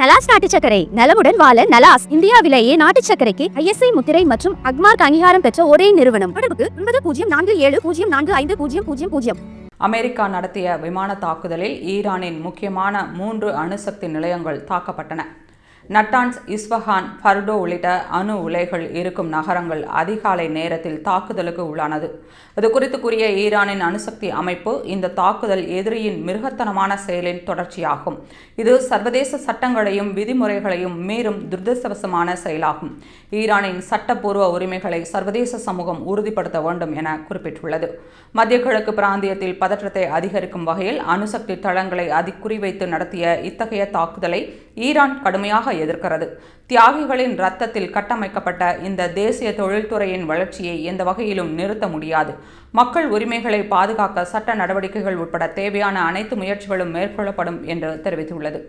நலாஸ் நாட்டு சக்கரை நலமுடன் வாழ நலாஸ் இந்தியாவிலேயே நாட்டு சக்கரைக்கு ஐஎஸ்ஐ முத்திரை மற்றும் அக்மார்க் அங்கீகாரம் பெற்ற ஒரே நிறுவனம். தொடர்புக்கு ஒன்பது பூஜ்ஜியம் நான்கு ஏழு பூஜ்ஜியம் நான்கு ஐந்து பூஜ்ஜியம் பூஜ்ஜியம் பூஜ்ஜியம். அமெரிக்கா நடத்திய விமான தாக்குதலில் ஈரானின் முக்கியமான மூன்று அணுசக்தி நிலையங்கள் தாக்கப்பட்டன. நட்டான்ஸ் இஸ்வஹான் ஃபர்டோ உள்ளிட்ட அணு உலைகள் இருக்கும் நகரங்கள் அதிகாலை நேரத்தில் தாக்குதலுக்கு உள்ளானது. இது குறித்து கூறிய ஈரானின் அணுசக்தி அமைப்பு இந்த தாக்குதல் எதிரியின் மிருகத்தனமான செயலின் தொடர்ச்சியாகும். இது சர்வதேச சட்டங்களையும் விதிமுறைகளையும் மீறும் துரதிருஷ்டவசமான செயலாகும். ஈரானின் சட்டப்பூர்வ உரிமைகளை சர்வதேச சமூகம் உறுதிப்படுத்த வேண்டும் என குறிப்பிட்டுள்ளது. மத்திய கிழக்கு பிராந்தியத்தில் பதற்றத்தை அதிகரிக்கும் வகையில் அணுசக்தி தளங்களை அதிக்குறிவைத்து நடத்திய இத்தகைய தாக்குதலை ஈரான் கடுமையாக எதிர்க்கிறது. தியாகிகளின் ரத்தத்தில் கட்டமைக்கப்பட்ட இந்த தேசிய தொழில்துறையின் வளர்ச்சியை எந்த வகையிலும் நிறுத்த முடியாது. மக்கள் உரிமைகளை பாதுகாக்க சட்ட நடவடிக்கைகள் உட்பட தேவையான அனைத்து முயற்சிகளும் மேற்கொள்ளப்படும் என்று தெரிவித்துள்ளது.